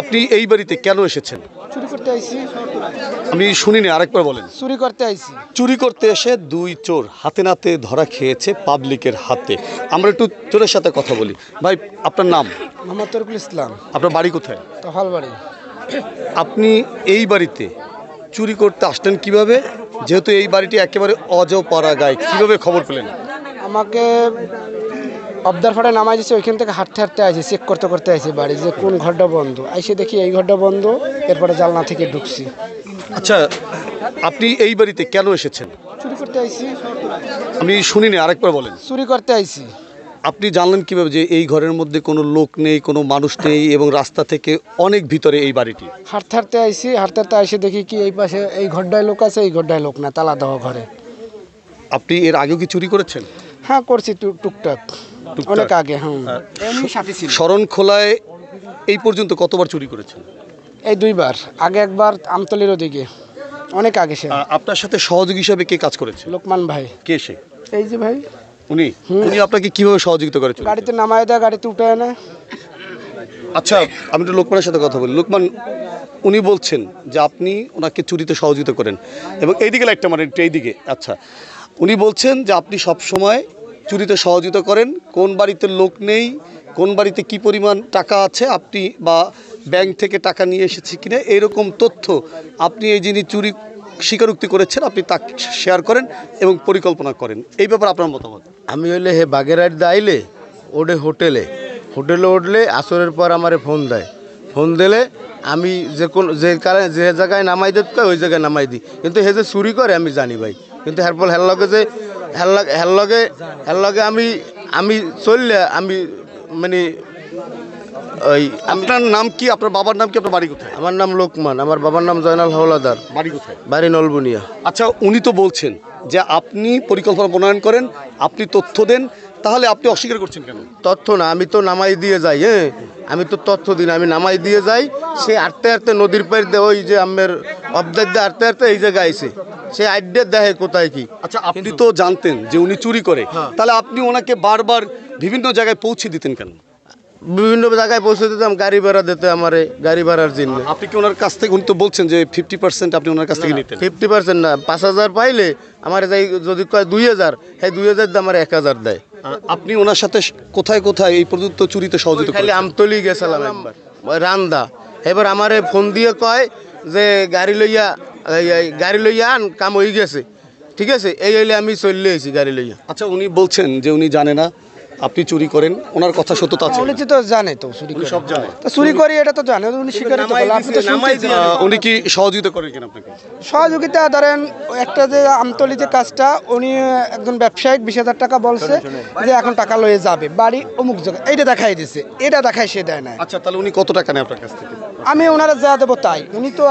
আপনি এই বাড়িতে কেন এসেছেন? চুরি করতে আইছি। আমি শুনিনি আরেকবার বলেন। চুরি করতে আইছি। চুরি করতে এসে দুই চোর হাতে নাতে ধরা খেয়েছে পাবলিকের হাতে। আমরা একটু চোরের সাথে কথা বলি। ভাই আপনার নাম? মোহাম্মদ তরকুল ইসলাম। আপনার বাড়ি কোথায়? তফালবাড়ি আপনি এই বাড়িতে চুরি করতে আসলেন কীভাবে? যেহেতু এই বাড়িটি একেবারে অজপাড়া গায়ে। কীভাবে খবর পেলেন? আমাকে অবদার ফাটে নামাই দিয়েছে ওইখান থেকে হাঁটতে হাঁটতে আইছি চেক করতে করতে আইছি বাড়ি যে কোন ঘরটা বন্ধ। আইসে দেখি এই ঘরটা বন্ধ এরপরে জালনা থেকে ঢুকছি। আচ্ছা আপনি এই বাড়িতে কেন এসেছেন? চুরি করতে আইছি। আমি শুনিনি আরেকবার বলেন। চুরি করতে আইছি। আপনি জানলেন কীভাবে যে এই ঘরের মধ্যে কোনো লোক নেই কোনো মানুষ নেই এবং রাস্তা থেকে অনেক ভিতরে এই বাড়িটি? হাঁটতে হাঁটতে আইছি হাঁটতে হাঁটতে আইসে দেখি কি এই পাশে এই ঘরটায় লোক আছে এই ঘরটায় লোক না তালা দেওয়া ঘরে। আপনি এর আগেও কি চুরি করেছেন? হ্যাঁ করছি টুক- টুকটাক। অনেক আগে হ্যাঁ এমনি সাথে ছিল। শরণ খোলায় এই পর্যন্ত কতবার চুরি করেছেন? এই দুইবার। আগে একবার আমতলির ওদিকে। অনেক আগে সে। আপনার সাথে সহযোগী হিসাবে কে কাজ করেছে? লোকমান ভাই। কে সে? এই যে ভাই। উনি? উনি আপনাকে কীভাবে সহযোগিতা করেছেন গাড়িতে নামায় দেয় গাড়িতে উঠে না আচ্ছা আমি তো লোকমানের সাথে কথা বলি। লোকমান উনি বলছেন যে আপনি ওনাকে চুরিতে সহযোগিতা করেন। এবং এইদিকে লাইটটা মানে একটু এইদিকে। আচ্ছা উনি বলছেন যে আপনি সব সময় চুরিতে সহযোগিতা করেন, কোন বাড়িতে লোক নেই, কোন বাড়িতে কি পরিমাণ টাকা আছে, আপনি বা ব্যাংক থেকে টাকা নিয়ে এসেছে কিনা, এরকম তথ্য আপনি এই যিনি চুরি স্বীকারোক্তি করেছেন, আপনি তাকে শেয়ার করেন এবং পরিকল্পনা করেন। এই ব্যাপারে আপনার মতামত? আমি হইলে হে বাগেরহাট দিয়ে আইলে ওডে হোটেলে হোটেলে উঠলে আসরের পর আমারে ফোন দেয়। ফোন দিলে আমি যে কোন, যে কারণে, যে জায়গায় নামাই দিতে ওই জায়গায় নামাই দিই। কিন্তু হে যে চুরি করে, আমি জানি ভাই। কিন্তু হের ফল হের লগে যে হের লগে হের লগে আমি আমি চললে আমি মানে ওই আপনার নাম কি? আপনার বাবার নাম কি? আপনার বাড়ি কোথায়? আমার নাম লোকমান আমার বাবার নাম জয়নাল হাওলাদার। বাড়ি কোথায়? বাড়ি নলবুনিয়া। আচ্ছা উনি তো বলছেন যে আপনি পরিকল্পনা প্রণয়ন করেন আপনি তথ্য দেন তাহলে আপনি অস্বীকার করছেন কেন? তথ্য না আমি তো নামাই দিয়ে যাই হ্যাঁ। আমি তো তথ্য দিই না, আমি নামাই দিয়ে যাই। সে আটতে আটতে নদীর পাড় দিয়ে ওই যে আমের অবদার দিয়ে আটতে আটতে এই জায়গায় আইসে সে আইডিয়া দেখে কোথায় কি। আচ্ছা আপনি তো জানতেন যে উনি চুরি করে। তাহলে আপনি ওনাকে বারবার বিভিন্ন জায়গায় পৌঁছে দিতেন কেন? বিভিন্ন জায়গায় পৌঁছে দিতাম গাড়ি ভাড়া দিতে আমারে গাড়ি ভাড়ার জন্য। আপনি কি ওনার কাছ থেকে উনি তো বলছেন যে ফিফটি পার্সেন্ট আপনি ওনার কাছ থেকে নিতেন। ফিফটি পার্সেন্ট না পাঁচ হাজার পাইলে আমার যাই যদি কয় দুই হাজার হ্যাঁ দুই হাজার আমার এক হাজার দেয়। আপনি ওনার সাথে কোথায় কোথায় এই পর্যন্ত চুরিতে সহযোগিতা খালি আমতলি গেছিলাম একবার রান্দা। এবার আমারে ফোন দিয়ে কয় যে গাড়ি লইয়া গাড়ি লইয়া আন কাম হয়ে গেছে। ঠিক আছে এই হইলে আমি চললে এসেছি গাড়ি লইয়া আচ্ছা উনি বলছেন যে উনি জানে না আপনি চুরি করেন ওনার কথা সত্যতা আছে। উনি তো জানে তো চুরি করে। সব জানে। তো চুরি করি এটা তো জানে উনি স্বীকার তো করল। আপনি তো উনি কি সহযোগিতা করেন কিনা আপনাকে? সহযোগিতা ধরেন একটা যে আমতলি যে কাজটা উনি একজন ব্যবসায়িক বিশ হাজার টাকা বলছে যে এখন টাকা লয়ে যাবে বাড়ি অমুক জায়গায়। এইটা দেখাই দিছে এটা দেখাই সে দেয় না আচ্ছা তাহলে উনি কত টাকা নেয় আপনার কাছ থেকে? আমি ওনারা যা দেবো তাই। উনি তো